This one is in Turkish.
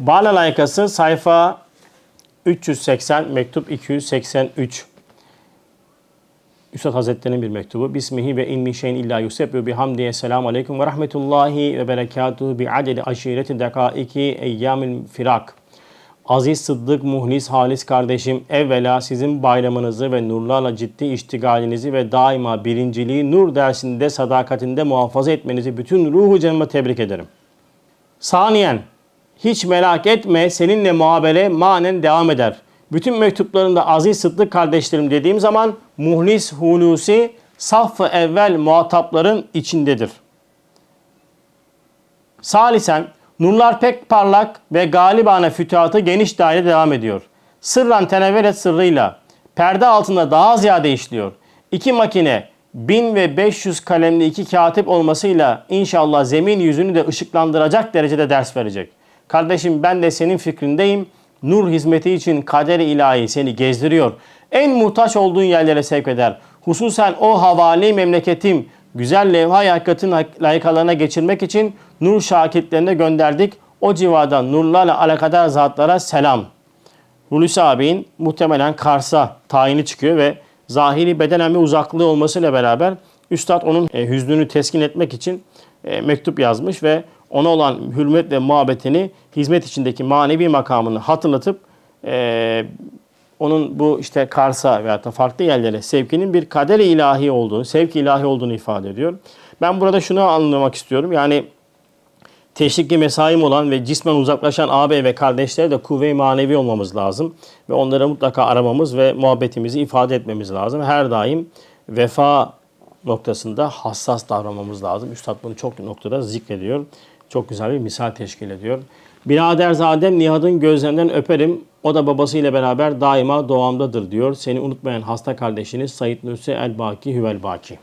Bala layıkası sayfa 380, mektup 283. Üstad Hazretleri'nin bir mektubu. Bismihi ve in min şeyin illa yusebbu bihamdiye selamu aleyküm ve rahmetullahi ve berekatuhu bi adedi aşireti dekaiki eyyamil firak. Aziz Sıddık Muhlis Halis kardeşim evvela sizin bayramınızı ve nurlarla ciddi iştigalinizi ve daima birinciliği nur dersinde sadakatinde muhafaza etmenizi bütün ruhu canıma tebrik ederim. Saniyen, hiç merak etme seninle muhabere manen devam eder. Bütün mektuplarında aziz sıddık kardeşlerim dediğim zaman muhlis hulusi saf evvel muhatapların içindedir. Salisen, nurlar pek parlak ve galibane fütuhatı geniş daire devam ediyor. Sırran tenevveret sırrıyla perde altında daha ziyade işliyor. İki makine 1000 ve 500 kalemli iki katip olmasıyla inşallah zemin yüzünü de ışıklandıracak derecede ders verecek. Kardeşim ben de senin fikrindeyim. Nur hizmeti için kader-i ilahi seni gezdiriyor. En muhtaç olduğun yerlere sevk eder. Hususen o havali memleketim güzel levha-i hakikatin layıkalarına geçirmek için nur şakitlerine gönderdik. O civardan nurlarla alakadar zatlara selam. Hulusi abinin muhtemelen Kars'a tayini çıkıyor ve zahiri bedenen bir uzaklığı olmasıyla beraber Üstad onun e, hüznünü teskin etmek için e, mektup yazmış ve ona olan hürmet ve muhabbetini hizmet içindeki manevi makamını hatırlatıp e, onun bu işte Kars'a veya da farklı yerlere sevkinin bir kader ilahi olduğunu, sevk ilahi olduğunu ifade ediyor. Ben burada şunu anlamak istiyorum. Yani teşvikli mesaim olan ve cismen uzaklaşan ağabey ve kardeşlere de kuvve-i manevi olmamız lazım. Ve onlara mutlaka aramamız ve muhabbetimizi ifade etmemiz lazım. Her daim vefa noktasında hassas davranmamız lazım. Üstad bunu çok noktada zikrediyor. Çok güzel bir misal teşkil ediyor. Biraderzadem Nihat'ın gözlerinden öperim. O da babasıyla beraber daima doğamdadır diyor. Seni unutmayan hasta kardeşiniz Said Nursi El Baki Hüvel Baki.